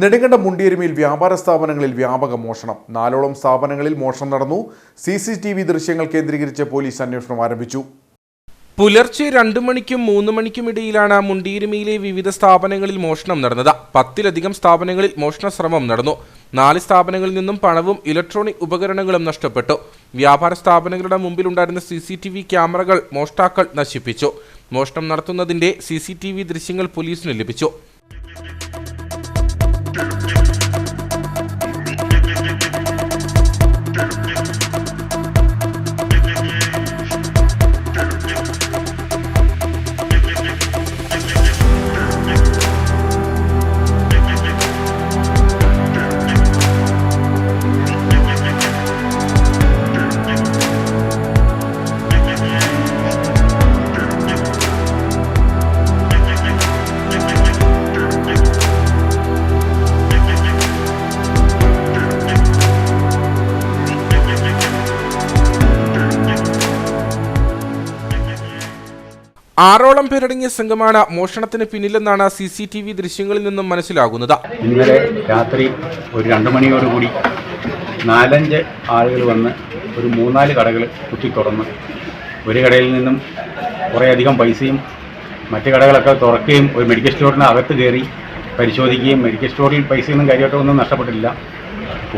നെടുങ്കണ്ട മുണ്ടിയരുമയിൽ വ്യാപാര സ്ഥാപനങ്ങളിൽ വ്യാപക മോഷണം. നാലോളം സ്ഥാപനങ്ങളിൽ മോഷണം നടന്നു. സി സി ടി വി ദൃശ്യങ്ങൾ കേന്ദ്രീകരിച്ച് പോലീസ് അന്വേഷണം ആരംഭിച്ചു. പുലർച്ചെ രണ്ടു മണിക്കും മൂന്ന് മണിക്കും ഇടയിലാണ് മുണ്ടിയരുമയിലെ വിവിധ സ്ഥാപനങ്ങളിൽ മോഷണം നടന്നത്. പത്തിലധികം സ്ഥാപനങ്ങളിൽ മോഷണ ശ്രമം നടന്നു. നാല് സ്ഥാപനങ്ങളിൽ നിന്നും പണവും ഇലക്ട്രോണിക് ഉപകരണങ്ങളും നഷ്ടപ്പെട്ടു. വ്യാപാര സ്ഥാപനങ്ങളുടെ മുമ്പിലുണ്ടായിരുന്ന സി സി ടി വി ക്യാമറകൾ മോഷ്ടാക്കൾ നശിപ്പിച്ചു. മോഷണം നടത്തുന്നതിന്റെ സി സി ടി വി ദൃശ്യങ്ങൾ പോലീസിന് ലഭിച്ചു. ആറോളം പേരടങ്ങിയ സംഘമാണ് മോഷണത്തിന് പിന്നിലെന്നാണ് സി സി ടി വി ദൃശ്യങ്ങളിൽ നിന്നും മനസ്സിലാകുന്നത്. ഇന്നലെ രാത്രി ഒരു രണ്ട് മണിയോടുകൂടി നാലഞ്ച് ആളുകൾ വന്ന് ഒരു മൂന്നാൽ കടകൾ കുത്തി തുറന്ന് ഒരു കടയിൽ നിന്നും കുറേയധികം പൈസയും മറ്റു കടകളൊക്കെ തുറക്കുകയും ഒരു മെഡിക്കൽ സ്റ്റോറിന് അകത്ത് കയറി പരിശോധിക്കുകയും മെഡിക്കൽ സ്റ്റോറിൽ പൈസയൊന്നും കാര്യമായിട്ടൊന്നും നഷ്ടപ്പെട്ടില്ല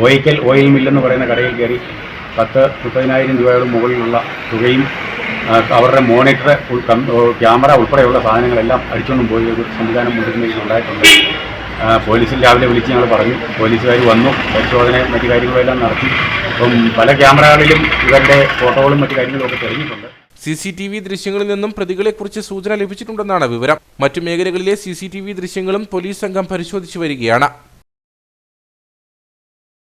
ഓയിക്കൽ ഓയിൽ മില്ലെന്ന് പറയുന്ന കടയിൽ കയറി പത്ത് മുപ്പതിനായിരം രൂപയുടെ മുകളിലുള്ള തുകയും അവരുടെ മോണിറ്റർ ക്യാമറ ഉൾപ്പെടെയുള്ള സാധനങ്ങളെല്ലാം അടിച്ചുകൊണ്ടും പോയി ഒരു സംവിധാനം മുന്നിലേക്ക് ഉണ്ടായിട്ടുണ്ട് പോലീസിൽ രാവിലെ വിളിച്ച് ഞങ്ങൾ പറഞ്ഞു. പോലീസുകാർ വന്നു. പരിശോധനയും മറ്റു കാര്യങ്ങളെല്ലാം നടത്തി. അപ്പം പല ക്യാമറകളിലും ഇവരുടെ ഫോട്ടോകളും മറ്റു കാര്യങ്ങളും ഒക്കെ തെളിഞ്ഞിട്ടുണ്ട്. സി സി ടി വി ദൃശ്യങ്ങളിൽ നിന്നും പ്രതികളെക്കുറിച്ച് സൂചന ലഭിച്ചിട്ടുണ്ടെന്നാണ് വിവരം. മറ്റു മേഖലകളിലെ സി സി ടി വി ദൃശ്യങ്ങളും പോലീസ് സംഘം പരിശോധിച്ചു വരികയാണ്.